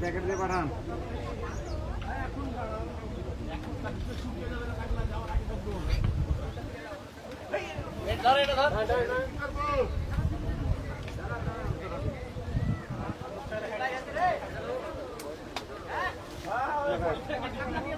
Packet দিয়ে পাঠান মাটি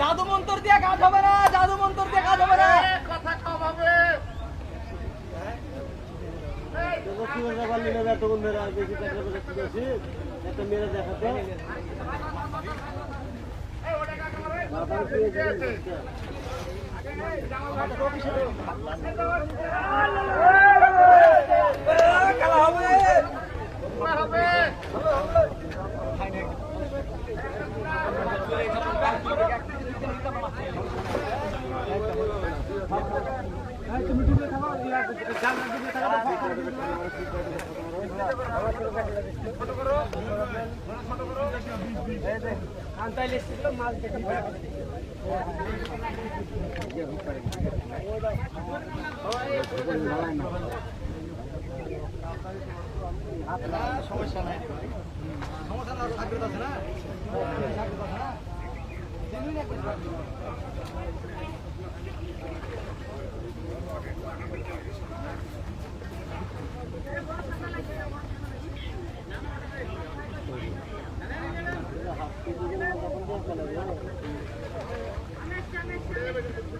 জাদু মন্তর দিয়ে কাজ হবে না জাদু মন্তর দিয়ে কাজ হবে না। খেলা সমস্যা নাই সমস্যা না সাগরত আছে না যাবেন যাবেন ঠান্ডা দিয়ে না যাবেন এই ছাড়ি এই ছাড়ি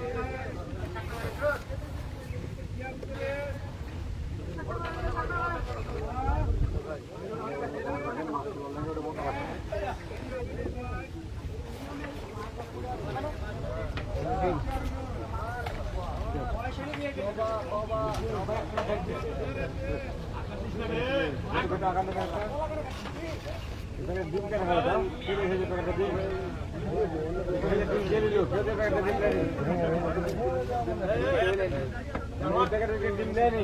ডিম কেন হয় দাম তিরিশ হাজার টাকাটা ডিম এখানে ডিম দেয়নি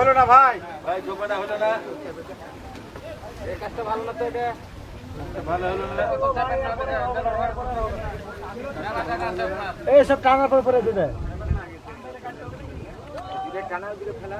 হলো না ভাই। ভাই ঝোপাটা হলো না। এই কাজটা ভালো না তো এটা? ভালো এই সব টানার পরে পরে দিলে। টানার দিলে ফেলা।